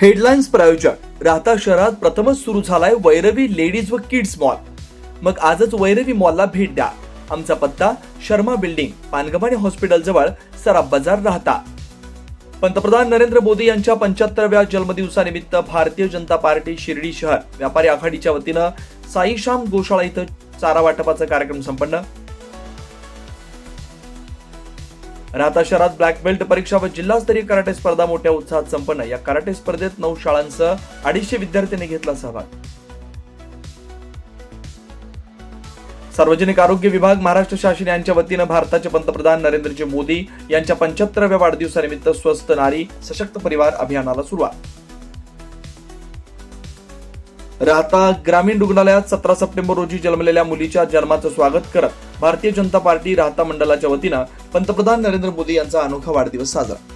Headlines प्रायोजक. राहता शहरात प्रथमच सुरू झालाय वैरवी लेडीज व किड्स मॉल. मग आजच वैरवी मॉलला भेट द्या. आमचा पत्ता शर्मा बिल्डिंग पानगवाडी हॉस्पिटल जवळ सराफ बाजार राहता. पंतप्रधान नरेंद्र मोदी यांच्या पंच्याहत्तरव्या जन्मदिवसानिमित्त भारतीय जनता पार्टी शिर्डी शहर. व्यापारी आघाडीच्या वतीनं साईश्याम गोशाळा इथं चारा वाटपाचा कार्यक्रम संपन्न. राहता शहरात ब्लॅक बेल्ट परीक्षा व जिल्हास्तरीय कराटे स्पर्धा मोठ्या उत्साहात संपन्न. या कराटे स्पर्धेत नऊ शाळांसह अडीचशे विद्यार्थ्यांनी घेतला सहभाग. सार्वजनिक आरोग्य विभाग महाराष्ट्र शासन यांच्या वतीनं भारताचे पंतप्रधान नरेंद्रजी मोदी यांच्या पंच्याहत्तराव्या वाढदिवसानिमित्त स्वस्त नारी सशक्त परिवार अभियानाला सुरुवात. राहता ग्रामीण रुग्णालयात सतरा सप्टेंबर रोजी जन्मलेल्या मुलीच्या जन्माचं स्वागत करत भारतीय जनता पार्टी राहता मंडळाच्या वतीनं पंतप्रधान नरेंद्र मोदी यांचा अनोखा वाढदिवस साजरा.